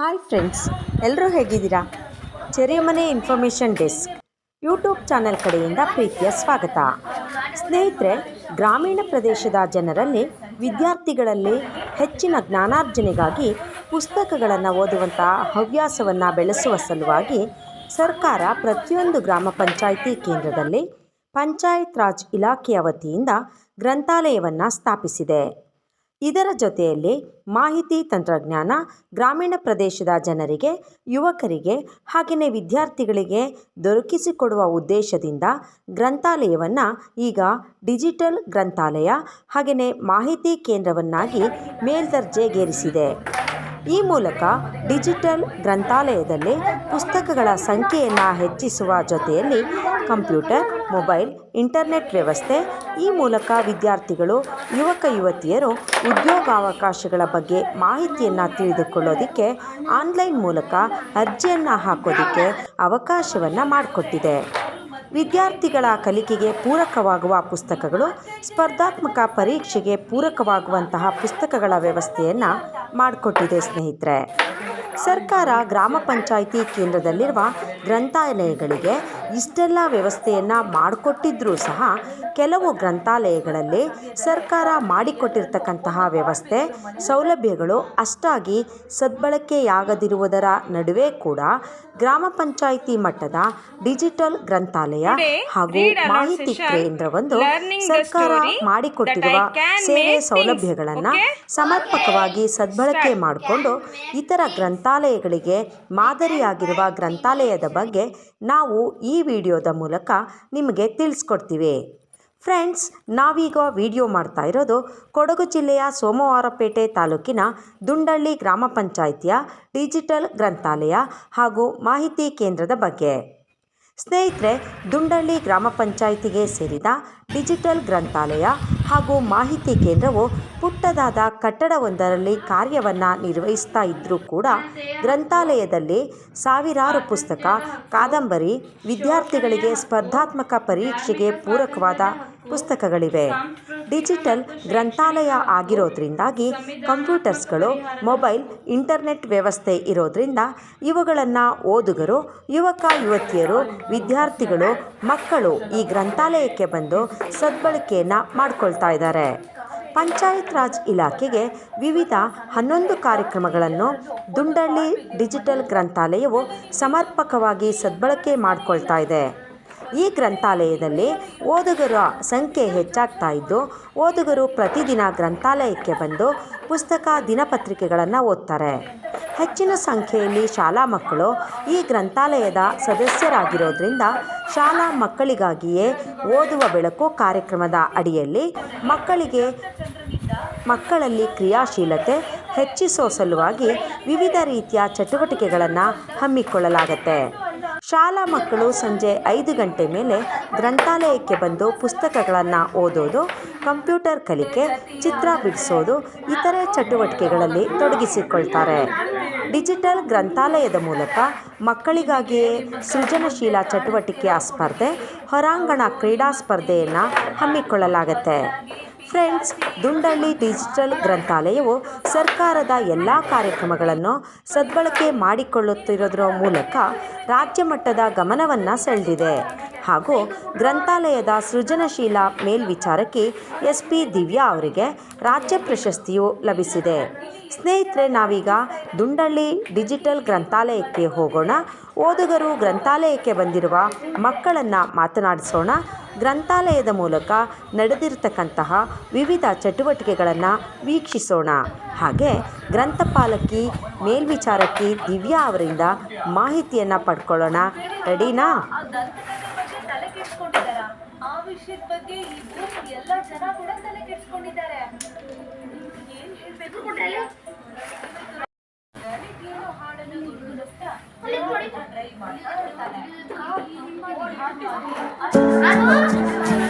Hi friends ಎಲ್ಲರೂ ಹೇಗಿದ್ದೀರಾ? Cheriyamane information desk YouTube channel ಕಡೆಯಿಂದ ಪ್ರೀತಿಯ ಸ್ವಾಗತ. ಸ್ನೇಹಿತರೆ, ಗ್ರಾಮೀಣ ಪ್ರದೇಶದ ಜನರಲ್ಲಿ ವಿದ್ಯಾರ್ಥಿಗಳಲ್ಲಿ ಹೆಚ್ಚಿನ ಜ್ಞಾನಾರ್ಜನೆಗಾಗಿ ಪುಸ್ತಕಗಳನ್ನು ಓದುವಂಥ ಹವ್ಯಾಸವನ್ನು ಬೆಳೆಸುವ ಸಲುವಾಗಿ ಸರ್ಕಾರ ಪ್ರತಿಯೊಂದು ಗ್ರಾಮ ಪಂಚಾಯಿತಿ ಕೇಂದ್ರದಲ್ಲಿ ಪಂಚಾಯತ್ ರಾಜ್ ಇಲಾಖೆಯ ವತಿಯಿಂದ ಗ್ರಂಥಾಲಯವನ್ನು ಸ್ಥಾಪಿಸಿದೆ. ಇದರ ಜೊತೆಯಲ್ಲಿ ಮಾಹಿತಿ ತಂತ್ರಜ್ಞಾನ, ಗ್ರಾಮೀಣ ಪ್ರದೇಶದ ಜನರಿಗೆ, ಯುವಕರಿಗೆ ಹಾಗೆಯೇ ವಿದ್ಯಾರ್ಥಿಗಳಿಗೆ ದೊರಕಿಸಿಕೊಡುವ ಉದ್ದೇಶದಿಂದ ಗ್ರಂಥಾಲಯವನ್ನು ಈಗ ಡಿಜಿಟಲ್ ಗ್ರಂಥಾಲಯ ಹಾಗೆಯೇ ಮಾಹಿತಿ ಕೇಂದ್ರವನ್ನಾಗಿ ಮೇಲ್ದರ್ಜೆಗೇರಿಸಿದೆ. ಈ ಮೂಲಕ ಡಿಜಿಟಲ್ ಗ್ರಂಥಾಲಯದಲ್ಲಿ ಪುಸ್ತಕಗಳ ಸಂಖ್ಯೆಯನ್ನು ಹೆಚ್ಚಿಸುವ ಜೊತೆಯಲ್ಲಿ ಕಂಪ್ಯೂಟರ್, ಮೊಬೈಲ್, ಇಂಟರ್ನೆಟ್ ವ್ಯವಸ್ಥೆ, ಈ ಮೂಲಕ ವಿದ್ಯಾರ್ಥಿಗಳು, ಯುವಕ, ಯುವತಿಯರು ಉದ್ಯೋಗಾವಕಾಶಗಳ ಬಗ್ಗೆ ಮಾಹಿತಿಯನ್ನು ತಿಳಿದುಕೊಳ್ಳೋದಕ್ಕೆ ಆನ್ಲೈನ್ ಮೂಲಕ ಅರ್ಜಿಯನ್ನು ಹಾಕೋದಕ್ಕೆ ಅವಕಾಶವನ್ನು ಮಾಡಿಕೊಟ್ಟಿದೆ. ವಿದ್ಯಾರ್ಥಿಗಳ ಕಲಿಕೆಗೆ ಪೂರಕವಾಗುವ ಪುಸ್ತಕಗಳು ಸ್ಪರ್ಧಾತ್ಮಕ ಪರೀಕ್ಷೆಗೆ ಪೂರಕವಾಗುವಂತಹ ಪುಸ್ತಕಗಳ ವ್ಯವಸ್ಥೆಯನ್ನು ಮಾಡಿಕೊಟ್ಟಿದೆ ಸ್ನೇಹಿತರೆ. ಸರ್ಕಾರ ಗ್ರಾಮ ಪಂಚಾಯಿತಿ ಕೇಂದ್ರದಲ್ಲಿರುವ ಗ್ರಂಥಾಲಯಗಳಿಗೆ ಇಷ್ಟೆಲ್ಲ ವ್ಯವಸ್ಥೆಯನ್ನು ಮಾಡಿಕೊಟ್ಟಿದ್ರೂ ಸಹ ಕೆಲವು ಗ್ರಂಥಾಲಯಗಳಲ್ಲಿ ಸರ್ಕಾರ ಮಾಡಿಕೊಟ್ಟಿರ್ತಕ್ಕಂತಹ ವ್ಯವಸ್ಥೆ ಸೌಲಭ್ಯಗಳು ಅಷ್ಟಾಗಿ ಸದ್ಬಳಕೆಯಾಗದಿರುವುದರ ನಡುವೆ ಕೂಡ ಗ್ರಾಮ ಪಂಚಾಯಿತಿ ಮಟ್ಟದ ಡಿಜಿಟಲ್ ಗ್ರಂಥಾಲಯ ಹಾಗೂ ಮಾಹಿತಿ ಕೇಂದ್ರವೊಂದು ಸರ್ಕಾರ ಮಾಡಿಕೊಟ್ಟಿರುವ ಸೇವೆ ಸೌಲಭ್ಯಗಳನ್ನು ಸಮರ್ಪಕವಾಗಿ ಸದ್ಬಳಕೆ ಮಾಡಿಕೊಂಡು ಇತರ ಗ್ರಂಥಾಲಯಗಳಿಗೆ ಮಾದರಿಯಾಗಿರುವ ಗ್ರಂಥಾಲಯದ ಬಗ್ಗೆ ನಾವು ಈ ವಿಡಿಯೋದ ಮೂಲಕ ನಿಮಗೆ ತಿಳಿಸ್ಕೊಡ್ತೀವಿ. ಫ್ರೆಂಡ್ಸ್, ನಾವೀಗ ವಿಡಿಯೋ ಮಾಡ್ತಾ ಇರೋದು ಕೊಡಗು ಜಿಲ್ಲೆಯ ಸೋಮವಾರಪೇಟೆ ತಾಲೂಕಿನ ದುಂಡಳ್ಳಿ ಗ್ರಾಮ ಪಂಚಾಯಿತಿಯ ಡಿಜಿಟಲ್ ಗ್ರಂಥಾಲಯ ಹಾಗೂ ಮಾಹಿತಿ ಕೇಂದ್ರದ ಬಗ್ಗೆ. ಸ್ನೇಹಿತರೆ, ದುಂಡಳ್ಳಿ ಗ್ರಾಮ ಪಂಚಾಯಿತಿಗೆ ಸೇರಿದ ಡಿಜಿಟಲ್ ಗ್ರಂಥಾಲಯ ಹಾಗೂ ಮಾಹಿತಿ ಕೇಂದ್ರವು ಪುಟ್ಟದಾದ ಕಟ್ಟಡವೊಂದರಲ್ಲಿ ಕಾರ್ಯವನ್ನು ನಿರ್ವಹಿಸ್ತಾ ಇದ್ದರೂ ಕೂಡ ಗ್ರಂಥಾಲಯದಲ್ಲಿ ಸಾವಿರಾರು ಪುಸ್ತಕ, ಕಾದಂಬರಿ, ವಿದ್ಯಾರ್ಥಿಗಳಿಗೆ ಸ್ಪರ್ಧಾತ್ಮಕ ಪರೀಕ್ಷೆಗೆ ಪೂರಕವಾದ ಪುಸ್ತಕಗಳಿವೆ. ಡಿಜಿಟಲ್ ಗ್ರಂಥಾಲಯ ಆಗಿರೋದ್ರಿಂದಾಗಿ ಕಂಪ್ಯೂಟರ್ಸ್ಗಳು, ಮೊಬೈಲ್, ಇಂಟರ್ನೆಟ್ ವ್ಯವಸ್ಥೆ ಇರೋದ್ರಿಂದ ಇವುಗಳನ್ನು ಓದುಗರು, ಯುವಕ, ಯುವತಿಯರು, ವಿದ್ಯಾರ್ಥಿಗಳು, ಮಕ್ಕಳು ಈ ಗ್ರಂಥಾಲಯಕ್ಕೆ ಬಂದು ಸದ್ಬಳಕೆಯನ್ನು ಮಾಡಿಕೊಳ್ತಾ ಇದ್ದಾರೆ. ಪಂಚಾಯತ್ ರಾಜ್ ಇಲಾಖೆಗೆ ವಿವಿಧ ಹನ್ನೊಂದು ಕಾರ್ಯಕ್ರಮಗಳನ್ನು ದುಂಡಳ್ಳಿ ಡಿಜಿಟಲ್ ಗ್ರಂಥಾಲಯವು ಸಮರ್ಪಕವಾಗಿ ಸದ್ಬಳಕೆ ಮಾಡಿಕೊಳ್ತಾ ಇದೆ. ಈ ಗ್ರಂಥಾಲಯದಲ್ಲಿ ಓದುಗರ ಸಂಖ್ಯೆ ಹೆಚ್ಚಾಗ್ತಾ ಇದ್ದು, ಓದುಗರು ಪ್ರತಿದಿನ ಗ್ರಂಥಾಲಯಕ್ಕೆ ಬಂದು ಪುಸ್ತಕ ದಿನಪತ್ರಿಕೆಗಳನ್ನು ಓದ್ತಾರೆ. ಹೆಚ್ಚಿನ ಸಂಖ್ಯೆಯಲ್ಲಿ ಶಾಲಾ ಮಕ್ಕಳು ಈ ಗ್ರಂಥಾಲಯದ ಸದಸ್ಯರಾಗಿರೋದ್ರಿಂದ ಶಾಲಾ ಮಕ್ಕಳಿಗಾಗಿಯೇ ಓದುವ ಬೆಳಕು ಕಾರ್ಯಕ್ರಮದ ಅಡಿಯಲ್ಲಿ ಮಕ್ಕಳಿಗೆ ಮಕ್ಕಳಲ್ಲಿ ಕ್ರಿಯಾಶೀಲತೆ ಹೆಚ್ಚಿಸೋ ಸಲುವಾಗಿ ವಿವಿಧ ರೀತಿಯ ಚಟುವಟಿಕೆಗಳನ್ನು ಹಮ್ಮಿಕೊಳ್ಳಲಾಗತ್ತೆ. ಶಾಲಾ ಮಕ್ಕಳು ಸಂಜೆ ಐದು ಗಂಟೆ ಮೇಲೆ ಗ್ರಂಥಾಲಯಕ್ಕೆ ಬಂದು ಪುಸ್ತಕಗಳನ್ನು ಓದೋದು, ಕಂಪ್ಯೂಟರ್ ಕಲಿಕೆ, ಚಿತ್ರ ಬಿಡಿಸೋದು, ಇತರೆ ಚಟುವಟಿಕೆಗಳಲ್ಲಿ ತೊಡಗಿಸಿಕೊಳ್ತಾರೆ. ಡಿಜಿಟಲ್ ಗ್ರಂಥಾಲಯದ ಮೂಲಕ ಮಕ್ಕಳಿಗಾಗಿಯೇ ಸೃಜನಶೀಲ ಚಟುವಟಿಕೆಯ ಸ್ಪರ್ಧೆ, ಹೊರಾಂಗಣ ಕ್ರೀಡಾ ಸ್ಪರ್ಧೆಯನ್ನು ಹಮ್ಮಿಕೊಳ್ಳಲಾಗತ್ತೆ. ಫ್ರೆಂಡ್ಸ್, ದುಂಡಳ್ಳಿ ಡಿಜಿಟಲ್ ಗ್ರಂಥಾಲಯವು ಸರ್ಕಾರದ ಎಲ್ಲ ಕಾರ್ಯಕ್ರಮಗಳನ್ನು ಸದ್ಬಳಕೆ ಮಾಡಿಕೊಳ್ಳುತ್ತಿರೋದ್ರ ಮೂಲಕ ರಾಜ್ಯ ಮಟ್ಟದ ಗಮನವನ್ನು ಸೆಳೆದಿದೆ. ಹಾಗೂ ಗ್ರಂಥಾಲಯದ ಸೃಜನಶೀಲ ಮೇಲ್ವಿಚಾರಕಿ ಎಸ್ ಪಿ ದಿವ್ಯಾ ಅವರಿಗೆ ರಾಜ್ಯ ಪ್ರಶಸ್ತಿಯು ಲಭಿಸಿದೆ. ಸ್ನೇಹಿತರೆ, ನಾವೀಗ ದುಂಡಳ್ಳಿ ಡಿಜಿಟಲ್ ಗ್ರಂಥಾಲಯಕ್ಕೆ ಹೋಗೋಣ. ಓದುಗರು ಗ್ರಂಥಾಲಯಕ್ಕೆ ಬಂದಿರುವ ಮಕ್ಕಳನ್ನು ಮಾತನಾಡಿಸೋಣ. ಗ್ರಂಥಾಲಯದ ಮೂಲಕ ನಡೆದಿರತಕ್ಕಂತಹ ವಿವಿಧ ಚಟುವಟಿಕೆಗಳನ್ನು ವೀಕ್ಷಿಸೋಣ. ಹಾಗೆ ಗ್ರಂಥಪಾಲಕಿ, ಮೇಲ್ವಿಚಾರಕಿ ದಿವ್ಯಾ ಅವರಿಂದ ಮಾಹಿತಿಯನ್ನು ಪಡ್ಕೊಳ್ಳೋಣ. ರೆಡಿನಾ? ಹಾಡನ್ನು ಟ್ರೈ ಇರ್ತಾನೆ 啊你往这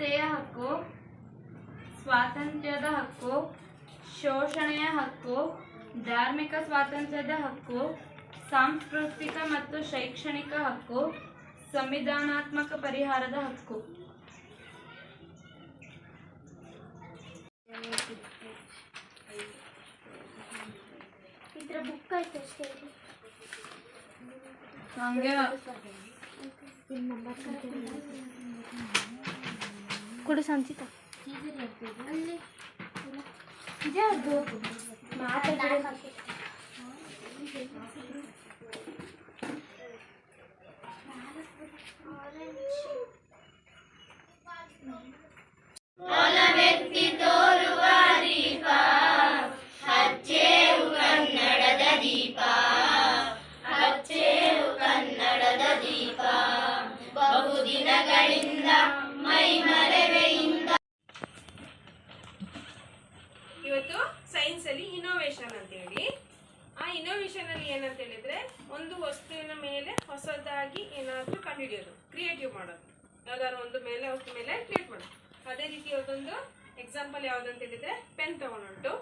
ಸಮಾನತೆಯ ಹಕ್ಕು ಸ್ವಾತಂತ್ರ್ಯದ ಹಕ್ಕು ಶೋಷಣೆಯ ಹಕ್ಕು ಧಾರ್ಮಿಕ ಸ್ವಾತಂತ್ರ್ಯದ ಹಕ್ಕು ಸಾಂಸ್ಕೃತಿಕ ಮತ್ತು ಶೈಕ್ಷಣಿಕ ಹಕ್ಕು ಸಂವಿಧಾನಾತ್ಮಕ ಪರಿಹಾರದ ಹಕ್ಕು. ಹಂಗೆ ಕೊಡು ಸಂಚಿತ. ಅಲ್ಲಿ ಇದೆ ಅದು ಹೊಸದಾಗಿ ಏನಾದ್ರೂ ಕಂಡುಹಿಡಿಯೋದು ಕ್ರಿಯೇಟಿವ್ ಮಾಡೋದು. ಯಾವ್ದಾದ್ರು ಒಂದು ಮೇಲೆ ವಸ್ತು ಮೇಲೆ ಕ್ರಿಯೇಟ್ ಮಾಡೋದು. ಅದೇ ರೀತಿ ಅದೊಂದು ಎಕ್ಸಾಂಪಲ್ ಯಾವ್ದಂತ ಹೇಳಿದ್ರೆ ಪೆನ್ ತಗೊಂಡುಂಟು.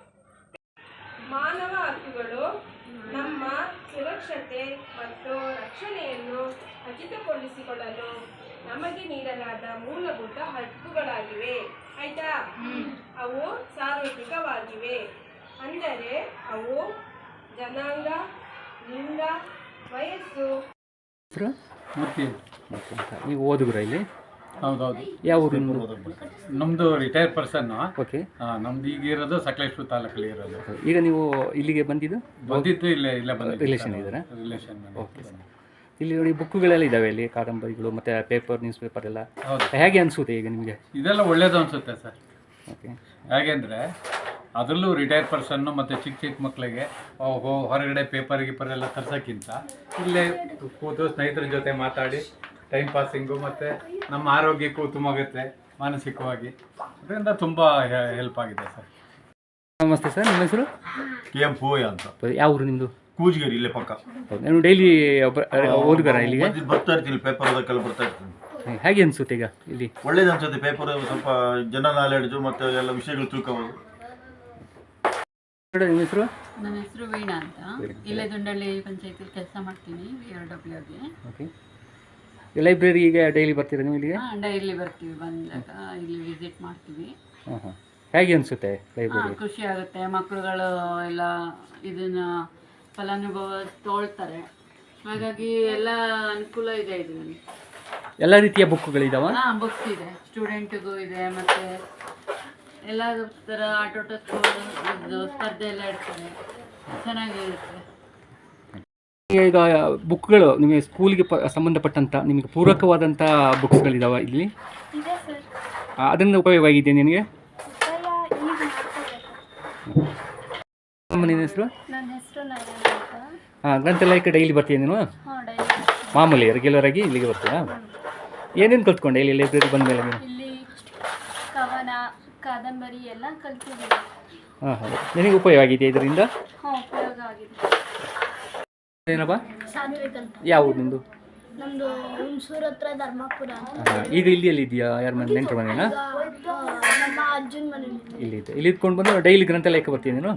ಮಾನವ ಹಕ್ಕುಗಳು ನಮ್ಮ ಸುರಕ್ಷತೆ ಮತ್ತು ರಕ್ಷಣೆಯನ್ನು ಖಚಿತಗೊಳಿಸಿಕೊಳ್ಳಲು ನಮಗೆ ನೀಡಲಾದ ಮೂಲಭೂತ ಹಕ್ಕುಗಳಾಗಿವೆ. ಆಯ್ತಾ? ಅವು ಸಾರ್ವತ್ರಿಕವಾಗಿವೆ. ಅಂದರೆ ಅವು ಜನಾಂಗ, ಲಿಂಗ, ವಯಸ್ಸು ಹೆಸರು ಮೂರ್ತಿ ಓಕೆ ಅಂತ ನೀವು ಓದಿದ್ರ ಇಲ್ಲಿ? ಹೌದೌದು. ಯಾವ ಊರು ನಿಮ್ಮದು ನಮ್ದು ರಿಟೈರ್ ಪರ್ಸನ್ ಓಕೆ ನಮ್ದು ಈಗ ಇರೋದು ಸಕಲೇಶ್ವರ ತಾಲೂಕಲ್ಲಿ ಇರೋದು. ಈಗ ನೀವು ಇಲ್ಲಿಗೆ ಬಂದಿದ್ದು? ಬಂದಿದ್ದು ಇಲ್ಲೇ ಇಲ್ಲೇ ಬಂದಿದ್ದು. ರಿಲೇಷನ್ ಇದ್ದೀರಾ? ರಿಲೇಷನ್ ಓಕೆ ಇಲ್ಲಿ ನೋಡಿ ಬುಕ್ಗಳೆಲ್ಲ ಇದಾವೆ ಇಲ್ಲಿ ಕಾದಂಬರಿಗಳು ಮತ್ತೆ ಪೇಪರ್ ನ್ಯೂಸ್ ಪೇಪರ್ ಎಲ್ಲ. ಹೌದು. ಹೇಗೆ ಅನಿಸುತ್ತೆ ಈಗ ನಿಮಗೆ? ಇದೆಲ್ಲ ಒಳ್ಳೇದು ಅನ್ಸುತ್ತೆ ಸರ್. ಓಕೆ ಹೇಗೆಂದ್ರೆ ಅದರಲ್ಲೂ ರಿಟೈರ್ ಪರ್ಸನ್ನು ಮತ್ತು ಚಿಕ್ಕ ಚಿಕ್ಕ ಮಕ್ಕಳಿಗೆ ಹೊರಗಡೆ ಪೇಪರ್ ಗೀಪರ್ ಎಲ್ಲ ತರ್ಸೋಕ್ಕಿಂತ ಇಲ್ಲೇ ಕೂತು ಸ್ನೇಹಿತರ ಜೊತೆ ಮಾತಾಡಿ ಟೈಮ್ ಪಾಸಿಂಗು ಮತ್ತು ನಮ್ಮ ಆರೋಗ್ಯಕ್ಕೂ ಉತ್ತಮವಾಗುತ್ತೆ ಮಾನಸಿಕವಾಗಿ. ಅದರಿಂದ ತುಂಬ ಹೆಲ್ಪ್ ಆಗಿದೆ ಸರ್. ನಮಸ್ತೆ ಸರ್ ನಿಮ್ಮ ಹೆಸರು? ಕೆ ಎಂ ಪೂಯ ಅಂತ. ಯಾವ ಊರು ನಿಮ್ಮದು ಕೂಜಗಿರಿ ಇಲ್ಲೇ ಪಕ್ಕ. ನಾನು ಡೈಲಿ ಓದುಗರ ಇಲ್ಲಿಗೆ? ಬರ್ತಾ ಇರ್ತೀನಿ ಪೇಪರ್ ಓದಕ್ಕೆಲ್ಲ ಬರ್ತಾ ಇರ್ತೀನಿ. ಹೇಗೆ ಅನಿಸುತ್ತೆ ಈಗ ಇಲ್ಲಿ? ಒಳ್ಳೇದು ಅನ್ಸುತ್ತೆ ಪೇಪರ್ ಸ್ವಲ್ಪ ಜನರಲ್ ನಾಲೆಡ್ಜು ಮತ್ತು ಎಲ್ಲ ವಿಷಯಗಳು ತಿಳ್ಕೋಬೋದು. ನಿಮ್ಮ ಹೆಸರು? ನನ್ನ ಹೆಸರು ವೀಣಾ ಅಂತ. ಇಲ್ಲೇ ದುಂಡಳ್ಳಿ ಪಂಚಾಯತಿಲಿ ಕೆಲಸ ಮಾಡ್ತೀನಿ ವಿ ಆರ್ ಡಬ್ಲ್ಯೂಗೆ ಓಕೆ. ಲೈಬ್ರರಿಗೆ ಡೈಲಿ ಬರ್ತೀರಾ ನೀವು ಇಲ್ಲಿಗೆ? ಹಾಂ ಡೈಲಿ ಬರ್ತೀವಿ. ಬಂದಾಗ ಇಲ್ಲಿ ವಿಸಿಟ್ ಮಾಡ್ತೀವಿ. ಹಾಂ ಹಾಂ. ಹೇಗೆ ಅನಿಸುತ್ತೆ ಲೈಬ್ರರಿ? ಖುಷಿ ಆಗುತ್ತೆ. ಮಕ್ಕಳುಗಳು ಎಲ್ಲ ಇದನ್ನ ಫಲಾನುಭವ ತೋಳ್ತಾರೆ. ಹಾಗಾಗಿ ಎಲ್ಲ ಅನುಕೂಲ ಇದೆ ಇದರಲ್ಲಿ. ಎಲ್ಲ ರೀತಿಯ ಬುಕ್ಗಳಿದಾವ ಹಾಂ ಬುಕ್ಸ್ ಇದೆ. ಸ್ಟೂಡೆಂಟಿಗೂ ಇದೆ ಮತ್ತು ಎಲ್ಲ ಥರ ಆಟೋಟ ಸ್ಪರ್ಧೆ ಎಲ್ಲ ಇಡ್ತಾರೆ ಚೆನ್ನಾಗಿರುತ್ತೆ. ಈಗ ಬುಕ್ಗಳು ನಿಮಗೆ ಸ್ಕೂಲ್ಗೆ ಪ ಸಂಬಂಧಪಟ್ಟಂಥ ನಿಮಗೆ ಪೂರಕವಾದಂಥ ಬುಕ್ಸ್ಗಳಿದಾವ ಇಲ್ಲಿ? ಇದೆ ಸರ್. ಆ, ಅದರಿಂದ ಉಪಯೋಗ ಆಗಿದೆ ನಿನಗೆ? ನಮ್ಮ ನಿನ್ನ ಹೆಸರು? ನನ್ನ ಹೆಸರು ನಯನ ಅಂತ. ಹಾಂ ಗ್ರಂಥಾಲಯಕ್ಕೆ ಡೈಲಿ ಬರ್ತೀಯ ನೀನು? ಹಾಂ ಡೈಲಿ. ಮಾಮೂಲಿ ರೆಗ್ಯುಲರ್ ಆಗಿ ಇಲ್ಲಿಗೆ ಬರ್ತೀಯಾ? ಏನೇನು ಕಲ್ತ್ಕೊಂಡೆ ಇಲ್ಲಿ ಲೈಬ್ರರಿ ಬಂದ ಮೇಲೆ ನೀನು? ಇಲ್ಲಿ ಕಾದಂಬರಿ ಎಲ್ಲ ಕಲ್ತಿದ್ದೀನಿ. ಹಾಂ ಹಾಂ. ನಿನಗೆ ಉಪಯೋಗ ಆಗಿದೆ ಇದರಿಂದ? ಹಾಂ ಉಪಯೋಗ ಆಗಿದೆ. ಏನಪ್ಪ? ಯಾವುದು ನಮ್ದು ಹುಣಸೂರು ಹತ್ರ ಧರ್ಮಪುರ ಹಾಂ ಈಗ ಇಲ್ಲಿ ಎಲ್ಲಿ ಇದೆಯಾ ಯಾರ ಮನೆ ನೆಂಟರ ಮನೆನಾ? ನಮ್ಮ ಅಜ್ಜನ ಇಲ್ಲಿ ಇದೆ ಇಲ್ಲಿ ಇದ್ಕೊಂಡು ಬಂದು ಡೈಲಿ ಗ್ರಂಥಾಲಯಕ್ಕೆ ಬರ್ತೀನಿ ನೀನು?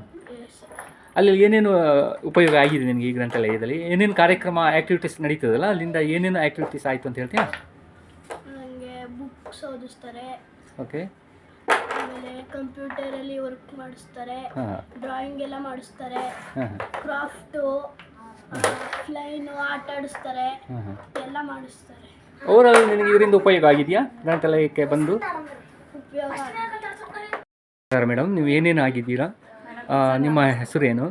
ಅಲ್ಲಿ ಏನೇನು ಉಪಯೋಗ ಆಗಿದೆ ನಿನಗೆ ಈ ಗ್ರಂಥಾಲಯದಲ್ಲಿ? ಏನೇನು ಕಾರ್ಯಕ್ರಮ ಆ್ಯಕ್ಟಿವಿಟೀಸ್ ನಡೀತದಲ್ಲ ಅಲ್ಲಿಂದ ಏನೇನು ಆ್ಯಕ್ಟಿವಿಟೀಸ್ ಆಯಿತು ಅಂತ ಹೇಳ್ತೀಯಾ? ನನಗೆ ಬುಕ್ಸ್ ಓದಿಸ್ತಾರೆ. ಓಕೆ ಆಮೇಲೆ ಕಂಪ್ಯೂಟರಲ್ಲಿ ವರ್ಕ್ ಮಾಡಿಸ್ತಾರೆ ಹಾಂ ಡ್ರಾಯಿಂಗ್ ಎಲ್ಲ ಮಾಡಿಸ್ತಾರೆ ಕ್ರಾಫ್ಟ್ ಫ್ಲೈನ್ ಕ್ರಾಫ್ಟು ಫ್ಲೈನು ಆಟ ಆಡಿಸ್ತಾರೆ ಹಾಂ ಹಾಂ. ಎಲ್ಲ ಮಾಡಿಸ್ತಾರೆ. ಓವರಾಲ್ ನಿನಗೆ ಇದರಿಂದ ಉಪಯೋಗ ಆಗಿದೆಯಾ? ಗ್ರಂಥಾಲಯಕ್ಕೆ ಬಂದು? ಉಪಯೋಗ ಸರ್ ಮೇಡಮ್ ನೀವು ಏನೇನು ಆಗಿದ್ದೀರಾ? ಆ, ನಿಮ್ಮ ಹೆಸರೇನು?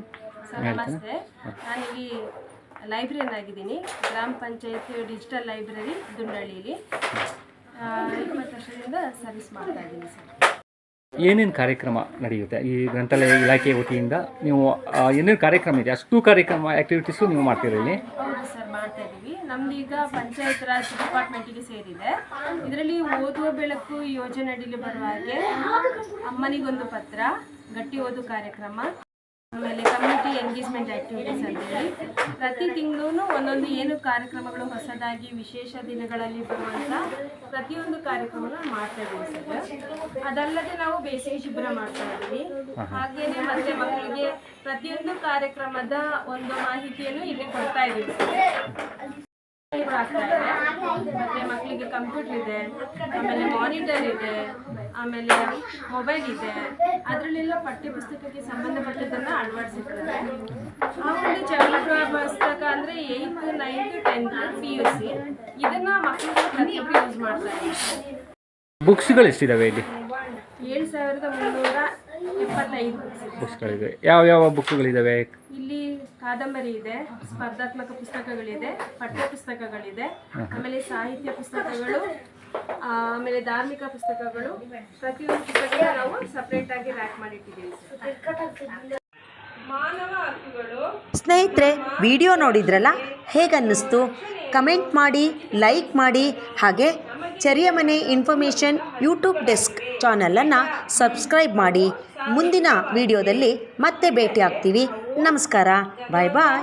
ಸರ್ ನಮಸ್ತೆ. ನಾನು ಇಲ್ಲಿ ಲೈಬ್ರರಿಯನ್ ಆಗಿದ್ದೀನಿ. ಗ್ರಾಮ ಪಂಚಾಯತ್ ಡಿಜಿಟಲ್ ಲೈಬ್ರರಿ ದುಂಡಳ್ಳಿಲಿ. ಇಪ್ಪತ್ತು ವರ್ಷದಿಂದ ಸರ್ವಿಸ್ ಮಾಡ್ತಾ ಇದ್ದೀನಿ ಸರ್. ಏನೇನು ಕಾರ್ಯಕ್ರಮ ನಡೆಯುತ್ತೆ? ಈ ಗ್ರಂಥಾಲಯ ಇಲಾಖೆ ವತಿಯಿಂದ ನೀವು ಏನೇನು ಕಾರ್ಯಕ್ರಮ ಇದೆ? ಅಷ್ಟು ಕಾರ್ಯಕ್ರಮ ಆ್ಯಕ್ಟಿವಿಟೀಸು ನೀವು ಮಾಡ್ತೀರ ಇಲ್ಲಿ? ಹೌದು ಸರ್, ಮಾಡ್ತಾ ಇದ್ದೀವಿ ನಮ್ದು ಈಗ ಪಂಚಾಯತ್ ರಾಜ್ ಡಿಪಾರ್ಟ್ಮೆಂಟಿಗೆ ಸೇರಿದೆ. ಇದರಲ್ಲಿ ಓದುವ ಬೆಳಕು ಯೋಜನೆ ಅಡಿಯಲ್ಲಿ ಬರುವ ಹಾಗೆ ಅಮ್ಮನಿಗೊಂದು ಪತ್ರ, ಗಟ್ಟಿ ಓದು ಕಾರ್ಯಕ್ರಮ. ಆಮೇಲೆ ಕಮ್ಯುನಿಟಿ ಎಂಗೇಜ್ಮೆಂಟ್ ಆ್ಯಕ್ಟಿವಿಟೀಸ್ ಅಂತೇಳಿ ಪ್ರತಿ ತಿಂಗಳೂ ಒಂದೊಂದು ಏನು ಕಾರ್ಯಕ್ರಮಗಳು ಹೊಸದಾಗಿ ವಿಶೇಷ ದಿನಗಳಲ್ಲಿ ಬರುವಂಥ ಪ್ರತಿಯೊಂದು ಕಾರ್ಯಕ್ರಮನ ಮಾಡ್ತಾ ಇದ್ದೀವಿ ಸರ್. ಅದಲ್ಲದೆ ನಾವು ಬೇಸಿಗೆ ಶಿಬಿರ ಮಾಡ್ತಾ ಇದ್ದೀವಿ. ಹಾಗೇನೆ ಮತ್ತೆ ಮಕ್ಕಳಿಗೆ ಪ್ರತಿಯೊಂದು ಕಾರ್ಯಕ್ರಮದ ಒಂದು ಮಾಹಿತಿಯನ್ನು ಇಲ್ಲಿ ಕೊಡ್ತಾ ಇದ್ದೀವಿ ಸರ್. ಮತ್ತೆ ಮಕ್ಕಳಿಗೆ ಕಂಪ್ಯೂಟರ್ ಇದೆ ಆಮೇಲೆ ಮಾನಿಟರ್ ಇದೆ ಆಮೇಲೆ ಮೊಬೈಲ್ ಇದೆ. ಅದರಲ್ಲೆಲ್ಲ ಪಠ್ಯ ಪುಸ್ತಕಕ್ಕೆ ಸಂಬಂಧಪಟ್ಟದನ್ನ ಅಳವಡಿಸಿರ್ತಾರೆ ಆ ಒಂದು ಚರಿತ್ರ ಪುಸ್ತಕ ಅಂದ್ರೆ eighth ninth tenth P U C ಇದನ್ನ ಮಕ್ಕಳಿಗೆ ಪ್ರತಿಯೊಬ್ಬರು ಯೂಸ್ ಮಾಡ್ತಾರೆ. ಬುಕ್ಸ್ಗಳು ಎಷ್ಟಿದಾವೆ ಇಲ್ಲಿ? ಏಳು ಸಾವಿರದ ಮುನ್ನೂರ ಇಪ್ಪತ್ತೈದು books. ಇದೆ. ಬುಕ್ಸ್ಗಳಿವೆ ಯಾವ ಯಾವ ಬುಕ್ಗಳಿದಾವೆ ಇಲ್ಲಿ ಕಾದಂಬರಿ ಇದೆ ಸ್ಪರ್ಧಾತ್ಮಕ ಪುಸ್ತಕಗಳಿದೆ ಪಠ್ಯ ಪುಸ್ತಕಗಳಿದೆ ಆಮೇಲೆ ಸಾಹಿತ್ಯ ಪುಸ್ತಕಗಳು ಆಮೇಲೆ ಧಾರ್ಮಿಕ ಪುಸ್ತಕಗಳು. ಪ್ರತಿಯೊಂದು ಪುಸ್ತಕ ನಾವು ಸಪ್ರೇಟ್ ಆಗಿ ರ್ಯಾಕ್ ಮಾಡಿಟ್ಟಿದ್ದೀವಿ ಸರ್. ಮಾನವ ಹಕ್ಕುಗಳು. ಸ್ನೇಹಿತರೆ ವಿಡಿಯೋ ನೋಡಿದ್ರಲ್ಲ? ಹೇಗನ್ನಿಸ್ತು ಕಮೆಂಟ್ ಮಾಡಿ ಲೈಕ್ ಮಾಡಿ ಹಾಗೆ ಚರಿಯ ಮನೆ ಇನ್ಫಾರ್ಮೇಷನ್ ಯೂಟ್ಯೂಬ್ ಡೆಸ್ಕ್. ಚಾನಲನ್ನು ಸಬ್ಸ್ಕ್ರೈಬ್ ಮಾಡಿ. ಮುಂದಿನ ವಿಡಿಯೋದಲ್ಲಿ ಮತ್ತೆ ಭೇಟಿ ಆಗ್ತೀವಿ ನಮಸ್ಕಾರ. ಬಾಯ್ ಬಾಯ್.